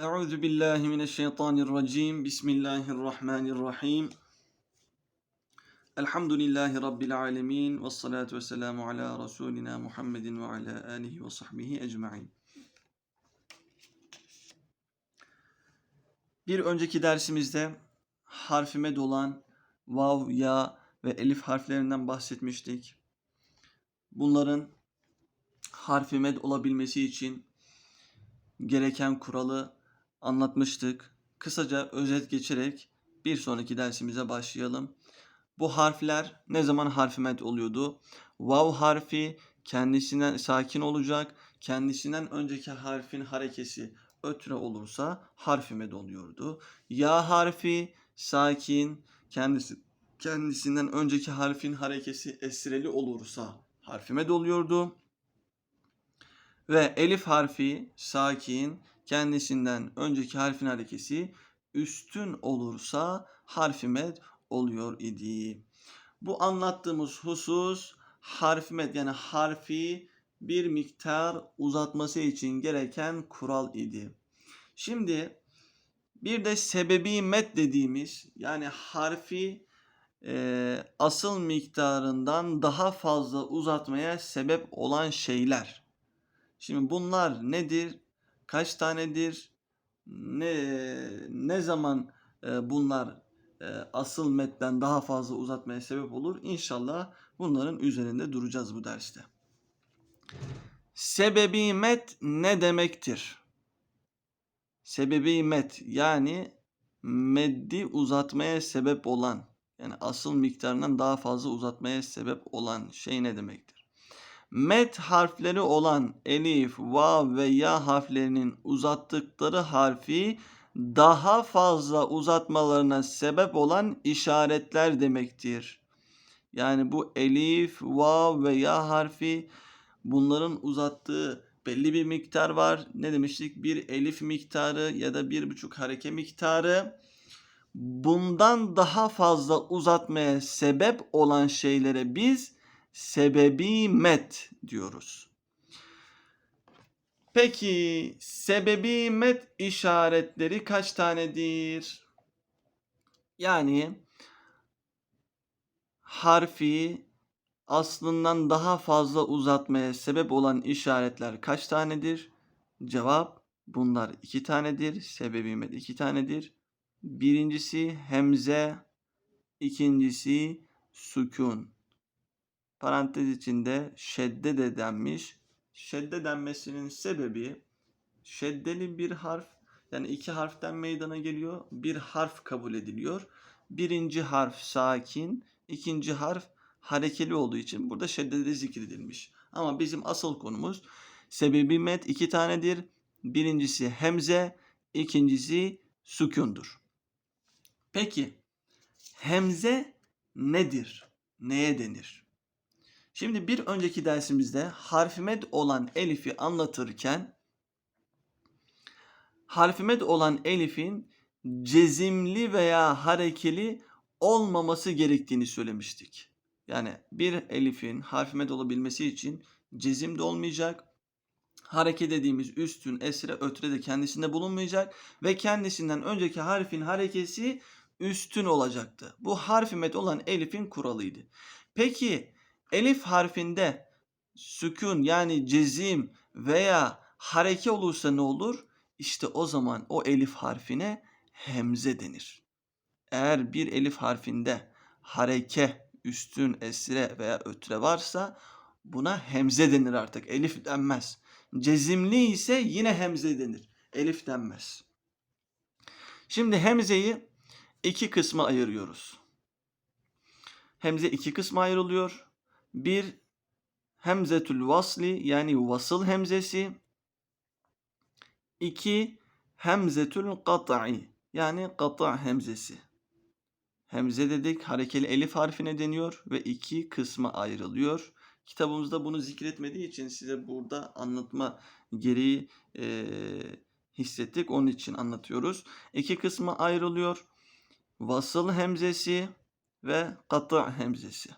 Euzu billahi mineşşeytanirracim. Bismillahirrahmanirrahim. Elhamdülillahi rabbil alamin ve salatu vesselamu ala rasulina Muhammedin ve ala alihi ve sahbihi ecmaîn. Bir önceki dersimizde harfime dolan vav, ya ve elif harflerinden bahsetmiştik. Bunların harfimed olabilmesi için gereken kuralı anlatmıştık. Kısaca özet geçerek bir sonraki dersimize başlayalım. Bu harfler ne zaman harfimed oluyordu? Vav harfi kendisinden sakin olacak. Kendisinden önceki harfin harekesi ötre olursa harfimed oluyordu. Ya harfi sakin kendisi kendisinden önceki harfin harekesi esreli olursa harfimed oluyordu. Ve elif harfi sakin kendisinden önceki harfin harekesi üstün olursa harfi med oluyor idi. Bu anlattığımız husus harfi med yani harfi bir miktar uzatması için gereken kural idi. Şimdi bir de sebebi met dediğimiz yani harfi e, asıl miktarından daha fazla uzatmaya sebep olan şeyler. Şimdi bunlar nedir? Kaç tanedir? Ne ne zaman e, bunlar e, asıl metten daha fazla uzatmaya sebep olur? İnşallah bunların üzerinde duracağız bu derste. Sebebi met ne demektir? Sebebi met yani meddi uzatmaya sebep olan yani asıl miktarından daha fazla uzatmaya sebep olan şey ne demektir? Met harfleri olan elif, vav ve ya harflerinin uzattıkları harfi daha fazla uzatmalarına sebep olan işaretler demektir. Yani bu elif, vav ve ya harfi bunların uzattığı belli bir miktar var. Ne demiştik? Bir elif miktarı ya da bir buçuk hareke miktarı. Bundan daha fazla uzatmaya sebep olan şeylere biz sebebi met diyoruz. Peki sebebi met işaretleri kaç tanedir? Yani harfi aslından daha fazla uzatmaya sebep olan işaretler kaç tanedir? Cevap bunlar iki tanedir. Sebebi met iki tanedir. Birincisi hemze, ikincisi sükun. Parantez içinde şedde de denmiş. Şedde denmesinin sebebi şeddeli bir harf yani iki harften meydana geliyor. Bir harf kabul ediliyor. Birinci harf sakin, ikinci harf harekeli olduğu için burada şeddede zikredilmiş. Ama bizim asıl konumuz sebebi met iki tanedir. Birincisi hemze, ikincisi sükundur. Peki hemze nedir? Neye denir? Şimdi bir önceki dersimizde harfimed olan elifi anlatırken harfimed olan elifin cezimli veya harekeli olmaması gerektiğini söylemiştik. Yani bir elifin harfimed olabilmesi için cezim de olmayacak. Hareke dediğimiz üstün, esre, ötre de kendisinde bulunmayacak ve kendisinden önceki harfin harekesi üstün olacaktı. Bu harfimet olan elifin kuralıydı. Peki elif harfinde sükun yani cezim veya hareke olursa ne olur? İşte o zaman o elif harfine hemze denir. Eğer bir elif harfinde hareke, üstün, esre veya ötre varsa buna hemze denir artık. Elif denmez. Cezimli ise yine hemze denir. Elif denmez. Şimdi hemzeyi iki kısma ayırıyoruz. Hemze iki kısma ayrılıyor. Bir hemzetül vasli yani vasıl hemzesi. İki hemzetül kat'i yani kata hemzesi. Hemze dedik harekeli elif harfine deniyor ve iki kısma ayrılıyor. Kitabımızda bunu zikretmediği için size burada anlatma gereği e, hissettik. Onun için anlatıyoruz. İki kısma ayrılıyor. Vasıl hemzesi ve kata hemzesi.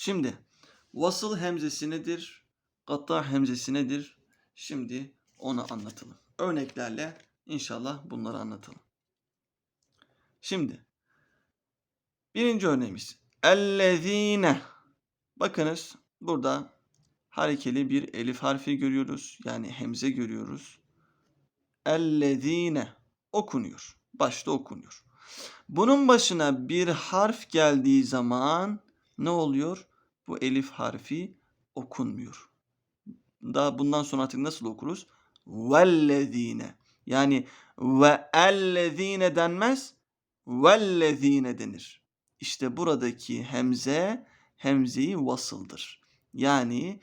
Şimdi vasıl hemzesi nedir? Kata hemzesi nedir? Şimdi onu anlatalım. Örneklerle inşallah bunları anlatalım. Şimdi birinci örneğimiz ellezine. Bakınız burada harekeli bir elif harfi görüyoruz. Yani hemze görüyoruz. Ellezine okunuyor. Başta okunuyor. Bunun başına bir harf geldiği zaman ne oluyor? Bu elif harfi okunmuyor. Daha bundan sonra artık nasıl okuruz? Vellezine. Yani ve ellezine denmez. Vellezine denir. İşte buradaki hemze hemzeyi vasıldır. Yani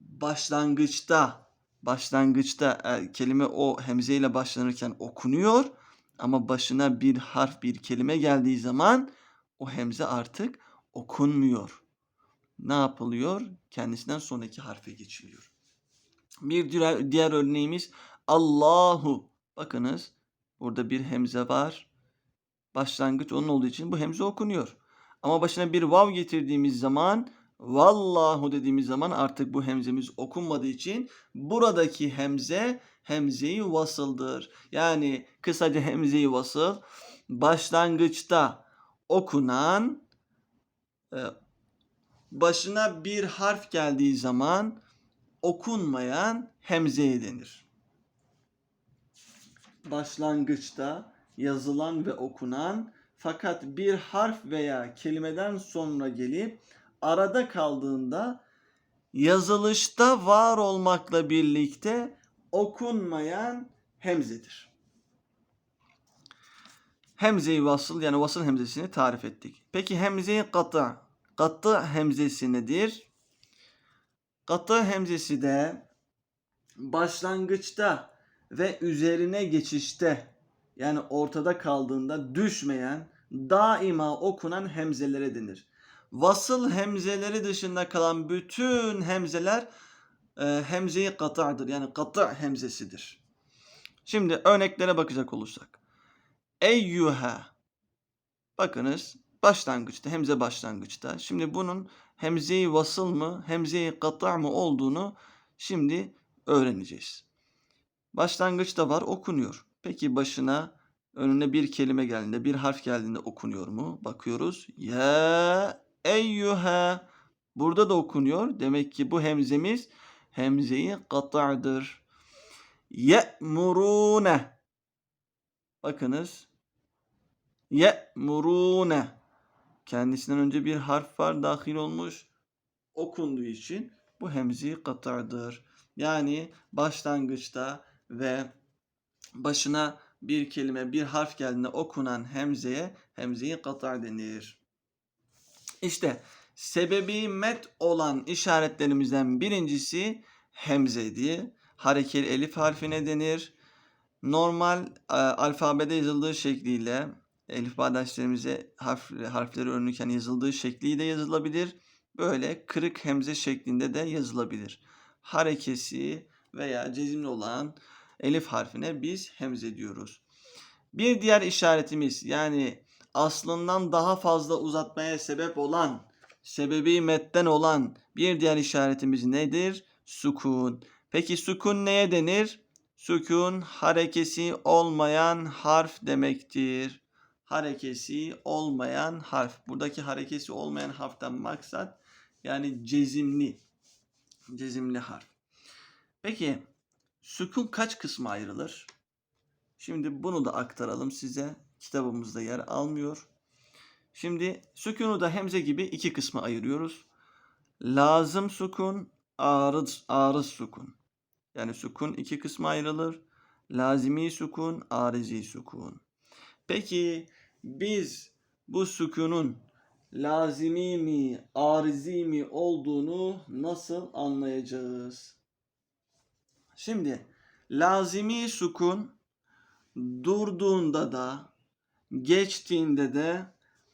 başlangıçta başlangıçta e, kelime o hemzeyle başlanırken okunuyor ama başına bir harf bir kelime geldiği zaman o hemze artık okunmuyor. Ne yapılıyor? Kendisinden sonraki harfe geçiliyor. Bir diğer, diğer örneğimiz Allahu. Bakınız burada bir hemze var. Başlangıç onun olduğu için bu hemze okunuyor. Ama başına bir vav getirdiğimiz zaman vallahu dediğimiz zaman artık bu hemzemiz okunmadığı için buradaki hemze hemzeyi vasıldır. Yani kısaca hemzeyi vasıl başlangıçta okunan e, başına bir harf geldiği zaman okunmayan hemzeye denir. Başlangıçta yazılan ve okunan fakat bir harf veya kelimeden sonra gelip arada kaldığında yazılışta var olmakla birlikte okunmayan hemzedir. Hemze-i vasıl yani vasıl hemzesini tarif ettik. Peki hemze-i katı. Katı hemzesi nedir? Katı hemzesi de başlangıçta ve üzerine geçişte yani ortada kaldığında düşmeyen daima okunan hemzelere denir. Vasıl hemzeleri dışında kalan bütün hemzeler e, hemze-i kata'dır. Yani kata hemzesidir. Şimdi örneklere bakacak olursak. Eyyuha. Bakınız başlangıçta, hemze başlangıçta. Şimdi bunun hemze-i vasıl mı, hemze-i kata mı olduğunu şimdi öğreneceğiz. Başlangıçta var okunuyor. Peki başına önüne bir kelime geldiğinde, bir harf geldiğinde okunuyor mu? Bakıyoruz. Ya eyyuha. Burada da okunuyor. Demek ki bu hemzemiz hemzeyi kata'dır. Ye'murune. Bakınız. Ye'murune. Kendisinden önce bir harf var dahil olmuş. Okunduğu için bu hemzi kata'dır. Yani başlangıçta ve başına bir kelime, bir harf geldiğinde okunan hemzeye hemzeyi kata denir. İşte sebebi met olan işaretlerimizden birincisi hemzeydi. Harekeli elif harfine denir. Normal e, alfabede yazıldığı şekliyle elif bağdaşlarımıza harf, harfleri örnüken yazıldığı şekliyle yazılabilir. Böyle kırık hemze şeklinde de yazılabilir. Harekesi veya cezimli olan elif harfine biz hemze diyoruz. Bir diğer işaretimiz yani aslından daha fazla uzatmaya sebep olan, sebebi metten olan bir diğer işaretimiz nedir? Sukun. Peki sukun neye denir? Sukun harekesi olmayan harf demektir. Harekesi olmayan harf. Buradaki harekesi olmayan harften maksat yani cezimli. Cezimli harf. Peki sükun kaç kısma ayrılır? Şimdi bunu da aktaralım size. Kitabımızda yer almıyor. Şimdi sükunu da hemze gibi iki kısma ayırıyoruz. Lazım sukun, arız, arız sukun. Yani sukun iki kısma ayrılır. Lazimi sukun, arizi sukun. Peki biz bu sukunun lazimi mi, arizi mi olduğunu nasıl anlayacağız? Şimdi lazimi sukun durduğunda da geçtiğinde de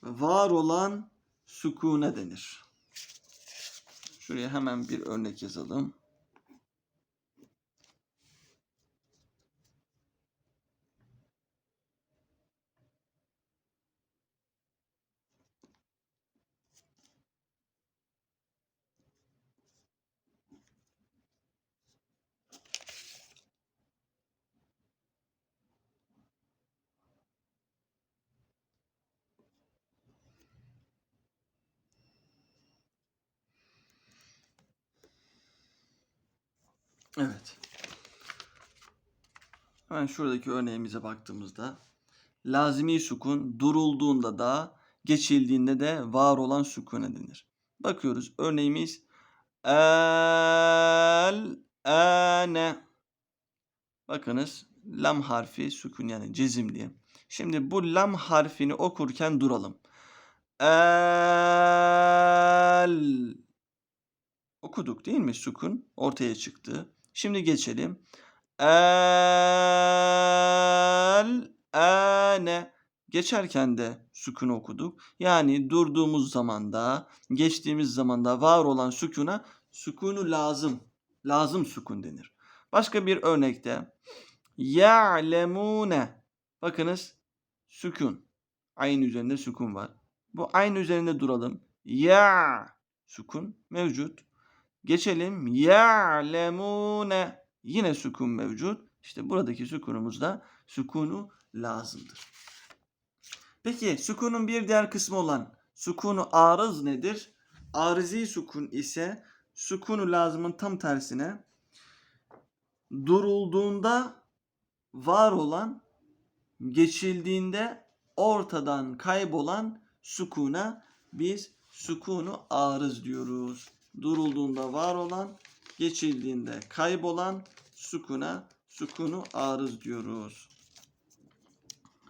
var olan sukune denir. Şuraya hemen bir örnek yazalım. Evet. Hemen şuradaki örneğimize baktığımızda lazimi sukun durulduğunda da geçildiğinde de var olan sukuna denir. Bakıyoruz örneğimiz el ane. Bakınız lam harfi sukun yani cezim diye. Şimdi bu lam harfini okurken duralım. El okuduk değil mi? Sukun ortaya çıktı. Şimdi geçelim. El ane geçerken de sükun okuduk. Yani durduğumuz zamanda, geçtiğimiz zamanda var olan sükuna sükunu lazım. Lazım sükun denir. Başka bir örnekte ya'lemune. Bakınız sükun. Aynı üzerinde sükun var. Bu aynı üzerinde duralım. Ya sükun mevcut. Geçelim. Ya'lemune. Yine sükun mevcut. İşte buradaki sükunumuz da sükunu lazımdır. Peki sükunun bir diğer kısmı olan sükunu arız nedir? Arızi sükun ise sükunu lazımın tam tersine durulduğunda var olan geçildiğinde ortadan kaybolan sukuna biz sukunu arız diyoruz. Durulduğunda var olan, geçildiğinde kaybolan sukuna sukunu arız diyoruz.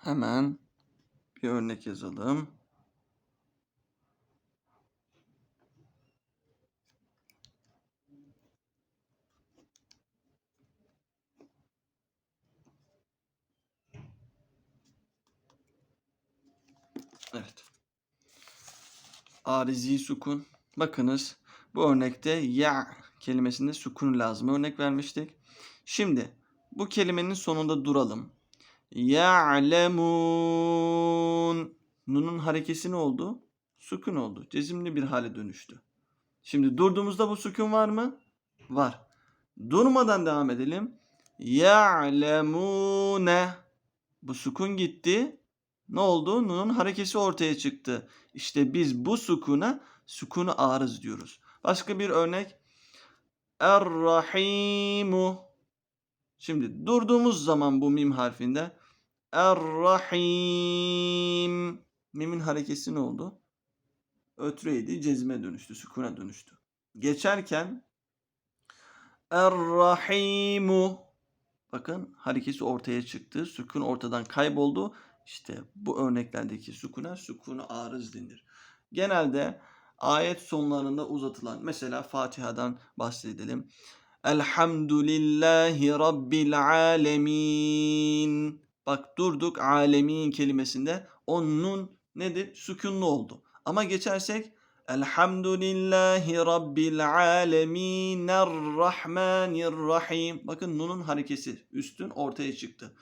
Hemen bir örnek yazalım. Evet. Arizi sukun. Bakınız bu örnekte ya kelimesinde sukun lazım. Örnek vermiştik. Şimdi bu kelimenin sonunda duralım. Ya'lemun. Nun'un harekesi ne oldu? Sukun oldu. Cezimli bir hale dönüştü. Şimdi durduğumuzda bu sukun var mı? Var. Durmadan devam edelim. Ya'lemune. Bu sukun gitti. Ne oldu? Nun'un harekesi ortaya çıktı. İşte biz bu sukuna sukunu arız diyoruz. Başka bir örnek. Er-Rahimu. Şimdi durduğumuz zaman bu mim harfinde Er-Rahim. Mimin harekesi ne oldu? Ötreydi, cezime dönüştü, sükuna dönüştü. Geçerken Er-Rahimu. Bakın harekesi ortaya çıktı. Sükun ortadan kayboldu. İşte bu örneklerdeki sukuna sukunu arız denir. Genelde ayet sonlarında uzatılan mesela Fatiha'dan bahsedelim. Elhamdülillahi Rabbil alemin. Bak durduk alemin kelimesinde o nun nedir? Sükunlu oldu. Ama geçersek Elhamdülillahi Rabbil alemin Errahmanirrahim. Bakın nunun harekesi üstün ortaya çıktı.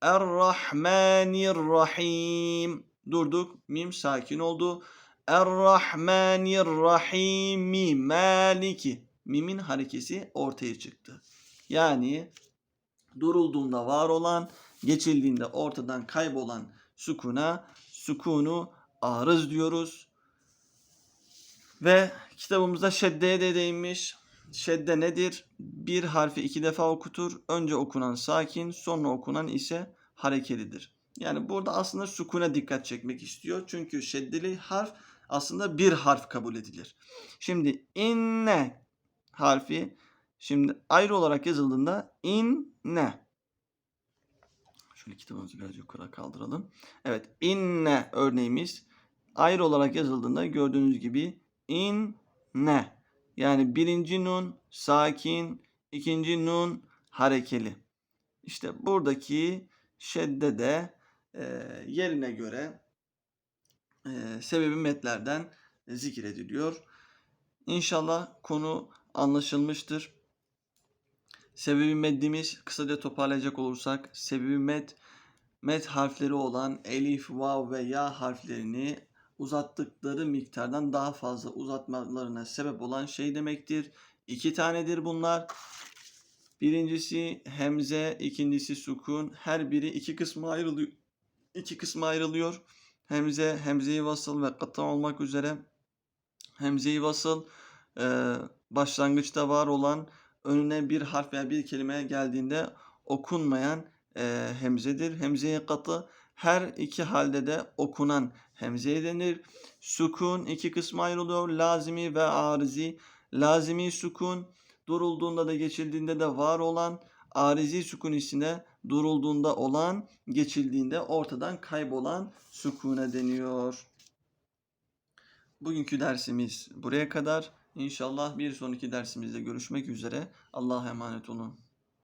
Errahmanirrahim. Durduk. Mim sakin oldu. Errahmanirrahimi. Maliki. Mimin harekesi ortaya çıktı. Yani durulduğunda var olan, geçildiğinde ortadan kaybolan sukuna sukunu arız diyoruz. Ve kitabımızda şeddeye de değinmiş. Şedde nedir? Bir harfi iki defa okutur. Önce okunan sakin, sonra okunan ise harekelidir. Yani burada aslında sukuna dikkat çekmek istiyor. Çünkü şeddeli harf aslında bir harf kabul edilir. Şimdi inne harfi şimdi ayrı olarak yazıldığında inne. Şöyle kitabımızı biraz yukarı kaldıralım. Evet inne örneğimiz ayrı olarak yazıldığında gördüğünüz gibi inne. Yani birinci nun sakin, ikinci nun harekeli. İşte buradaki şedde de e, yerine göre e, sebebi metlerden zikrediliyor. İnşallah konu anlaşılmıştır. Sebebi meddimiz kısaca toparlayacak olursak sebebi med met harfleri olan elif, vav ve ya harflerini uzattıkları miktardan daha fazla uzatmalarına sebep olan şey demektir. İki tanedir bunlar. Birincisi hemze, ikincisi sukun. Her biri iki kısma ayrılıyor. İki kısma ayrılıyor. Hemze, hemzeyi vasıl ve kata olmak üzere. Hemzeyi vasıl e, başlangıçta var olan önüne bir harf veya bir kelime geldiğinde okunmayan e, hemzedir. Hemzeye katı her iki halde de okunan hemzeye denir. Sukun iki kısma ayrılıyor. Lazimi ve arizi. Lazimi sukun durulduğunda da geçildiğinde de var olan arizi sukun içinde durulduğunda olan geçildiğinde ortadan kaybolan sukune deniyor. Bugünkü dersimiz buraya kadar. İnşallah bir sonraki dersimizde görüşmek üzere. Allah'a emanet olun.